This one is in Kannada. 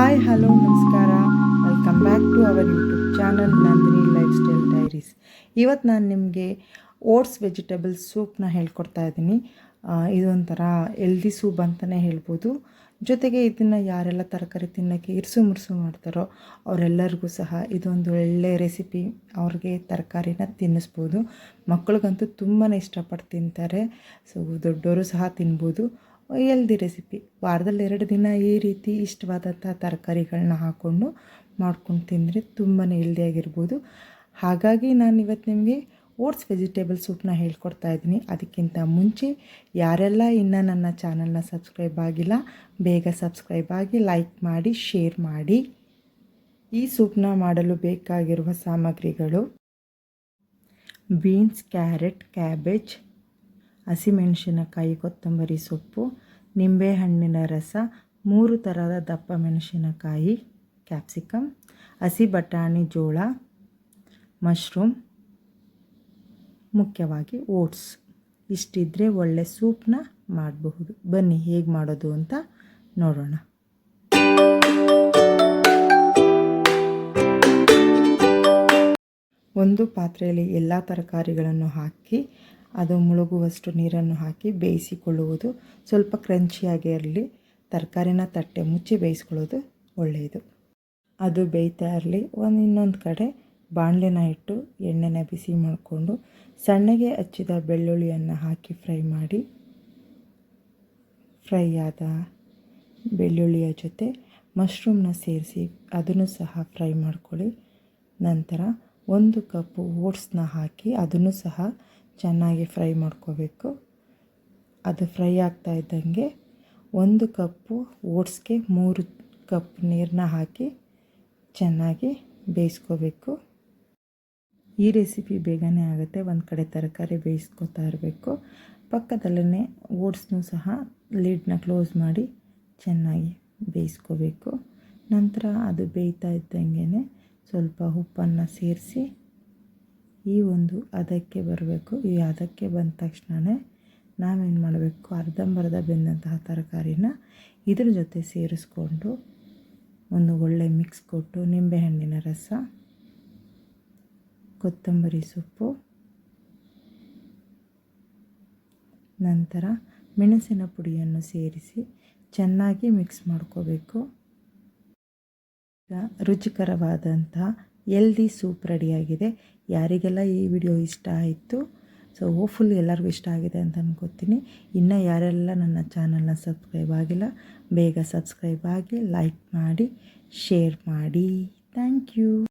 ಹಾಯ್ ಹಲೋ ನಮಸ್ಕಾರ. Welcome back to our YouTube channel Nandini lifestyle diaries ಇವತ್ತು ನಾನು ನಿಮಗೆ ಓಟ್ಸ್ ವೆಜಿಟೇಬಲ್ ಸೂಪ್ನ ಹೇಳ್ಕೊಡ್ತಾ ಇದ್ದೀನಿ. ಇದೊಂಥರ ಎಲ್ದಿ ಸೂಪ್ ಅಂತಲೇ ಹೇಳ್ಬೋದು. ಜೊತೆಗೆ ಇದನ್ನು ಯಾರೆಲ್ಲ ತರಕಾರಿ ತಿನ್ನೋಕ್ಕೆ ಇರ್ಸು ಮುರ್ಸು ಮಾಡ್ತಾರೋ ಅವರೆಲ್ಲರಿಗೂ ಸಹ ಇದೊಂದು ಒಳ್ಳೆಯ ರೆಸಿಪಿ ಅವ್ರಿಗೆ ತರಕಾರಿನ ತಿನ್ನಿಸ್ಬೋದು. ಮಕ್ಕಳಿಗಂತೂ ತುಂಬಾ ಇಷ್ಟಪಟ್ಟು ತಿಂತಾರೆ. ಸೊ ದೊಡ್ಡವರು ಸಹ ತಿನ್ಬೋದು. ಎಲ್ದಿ ರೆಸಿಪಿ ವಾರದಲ್ಲಿ ಎರಡು ದಿನ ಈ ರೀತಿ ಇಷ್ಟವಾದಂಥ ತರಕಾರಿಗಳನ್ನ ಹಾಕ್ಕೊಂಡು ಮಾಡ್ಕೊಂಡು ತಿಂದರೆ ತುಂಬಾ ಹೆಲ್ದಿಯಾಗಿರ್ಬೋದು ಹಾಗಾಗಿ ನಾನು ಇವತ್ತು ನಿಮಗೆ ಓಟ್ಸ್ ವೆಜಿಟೇಬಲ್ ಸೂಪ್ನ ಹೇಳ್ಕೊಡ್ತಾ ಇದ್ದೀನಿ. ಅದಕ್ಕಿಂತ ಮುಂಚೆ ಯಾರೆಲ್ಲ ಇನ್ನೂ ನನ್ನ ಚಾನಲ್ನ ಸಬ್ಸ್ಕ್ರೈಬ್ ಆಗಿಲ್ಲ, ಬೇಗ ಸಬ್ಸ್ಕ್ರೈಬ್ ಆಗಿ ಲೈಕ್ ಮಾಡಿ ಶೇರ್ ಮಾಡಿ. ಈ ಸೂಪ್ನ ಮಾಡಲು ಬೇಕಾಗಿರುವ ಸಾಮಗ್ರಿಗಳು ಬೀನ್ಸ್ ಕ್ಯಾರೆಟ್ ಕ್ಯಾಬೇಜ್ ಹಸಿಮೆಣಸಿನಕಾಯಿ, ಕೊತ್ತಂಬರಿ ಸೊಪ್ಪು, ನಿಂಬೆಹಣ್ಣಿನ ರಸ, ಮೂರು ಥರದ ದಪ್ಪ ಮೆಣಸಿನಕಾಯಿ ಕ್ಯಾಪ್ಸಿಕಮ್ ಹಸಿ ಬಟಾಣಿ ಜೋಳ, ಮಶ್ರೂಮ್, ಮುಖ್ಯವಾಗಿ ಓಟ್ಸ್. ಇಷ್ಟಿದ್ರೆ ಒಳ್ಳೆ ಸೂಪ್ನ ಮಾಡಬಹುದು. ಬನ್ನಿ, ಹೇಗೆ ಮಾಡೋದು ಅಂತ ನೋಡೋಣ. ಒಂದು ಪಾತ್ರೆಯಲ್ಲಿ ಎಲ್ಲ ತರಕಾರಿಗಳನ್ನು ಹಾಕಿ ಅದು ಮುಳುಗುವಷ್ಟು ನೀರನ್ನು ಹಾಕಿ ಬೇಯಿಸಿಕೊಳ್ಳುವುದು ಸ್ವಲ್ಪ ಕ್ರಂಚಿಯಾಗಿ ಇರಲಿ. ತರಕಾರಿನ ತಟ್ಟೆ ಮುಚ್ಚಿ ಬೇಯಿಸ್ಕೊಳ್ಳೋದು ಒಳ್ಳೆಯದು. ಅದು ಬೇಯ್ತಾ ಇರಲಿ. ಒಂದು ಇನ್ನೊಂದು ಕಡೆ ಬಾಣಲೆನ ಇಟ್ಟು ಎಣ್ಣೆನ ಬಿಸಿ ಮಾಡಿಕೊಂಡು ಸಣ್ಣಗೆ ಹಚ್ಚಿದ ಬೆಳ್ಳುಳ್ಳಿಯನ್ನು ಹಾಕಿ ಫ್ರೈ ಮಾಡಿ. ಫ್ರೈ ಆದ ಬೆಳ್ಳುಳ್ಳಿಯ ಜೊತೆ ಮಶ್ರೂಮ್ನ ಸೇರಿಸಿ ಅದನ್ನು ಸಹ ಫ್ರೈ ಮಾಡ್ಕೊಳ್ಳಿ. ನಂತರ ಒಂದು ಕಪ್ಪು ಓಟ್ಸ್ನ ಹಾಕಿ ಅದನ್ನು ಸಹ ಚೆನ್ನಾಗಿ ಫ್ರೈ ಮಾಡ್ಕೋಬೇಕು. ಅದು ಫ್ರೈ ಆಗ್ತಾ ಇದ್ದಂಗೆ ಒಂದು ಕಪ್ಪು ಓಟ್ಸ್ಗೆ ಮೂರು ಕಪ್ ನೀರನ್ನ ಹಾಕಿ ಚೆನ್ನಾಗಿ ಬೇಯಿಸ್ಕೋಬೇಕು. ಈ ರೆಸಿಪಿ ಬೇಗನೆ ಆಗುತ್ತೆ. ಒಂದು ಕಡೆ ತರಕಾರಿ ಬೇಯಿಸ್ಕೊತಾ ಇರಬೇಕು. ಪಕ್ಕದಲ್ಲೇ ಓಟ್ಸ್ನೂ ಸಹ ಲೀಡ್ನ ಕ್ಲೋಸ್ ಮಾಡಿ ಚೆನ್ನಾಗಿ ಬೇಯಿಸ್ಕೋಬೇಕು. ನಂತರ ಅದು ಬೇಯ್ತಾ ಇದ್ದಂಗೆ ಸ್ವಲ್ಪ ಉಪ್ಪನ್ನು ಸೇರಿಸಿ ಈ ಒಂದು ಅದಕ್ಕೆ ಬರಬೇಕು, ಈ ಅದಕ್ಕೆ ಬಂದ ತಕ್ಷಣವೇ ನಾವೇನು ಮಾಡಬೇಕು? ಅರ್ಧಂಬರ್ಧ ಬೆಂದಂತಹ ತರಕಾರಿನ ಇದ್ರ ಜೊತೆ ಸೇರಿಸ್ಕೊಂಡು ಒಂದು ಒಳ್ಳೆ ಮಿಕ್ಸ್ ಕೊಟ್ಟು ನಿಂಬೆಹಣ್ಣಿನ ರಸ, ಕೊತ್ತಂಬರಿ ಸೊಪ್ಪು, ನಂತರ ಮೆಣಸಿನ ಪುಡಿಯನ್ನು ಸೇರಿಸಿ ಚೆನ್ನಾಗಿ ಮಿಕ್ಸ್ ಮಾಡ್ಕೋಬೇಕು. ರುಚಿಕರವಾದಂತಹ ಎಲ್ದಿ ಸೂಪ್ ರೆಡಿಯಾಗಿದೆ. ಯಾರಿಗೆಲ್ಲ ಈ ವಿಡಿಯೋ ಇಷ್ಟ ಆಯಿತು, ಸೊ ಹೋಪ್ಫುಲ್ ಎಲ್ಲರಿಗೂ ಇಷ್ಟ ಆಗಿದೆ ಅಂತ ಅನ್ಕೋತೀನಿ. ಇನ್ನು ಯಾರೆಲ್ಲ ನನ್ನ ಚಾನಲ್ನ ಸಬ್ಸ್ಕ್ರೈಬ್ ಆಗಿಲ್ಲ, ಬೇಗ ಸಬ್ಸ್ಕ್ರೈಬ್ ಆಗಿ, ಲೈಕ್ ಮಾಡಿ, ಶೇರ್ ಮಾಡಿ. Thank you.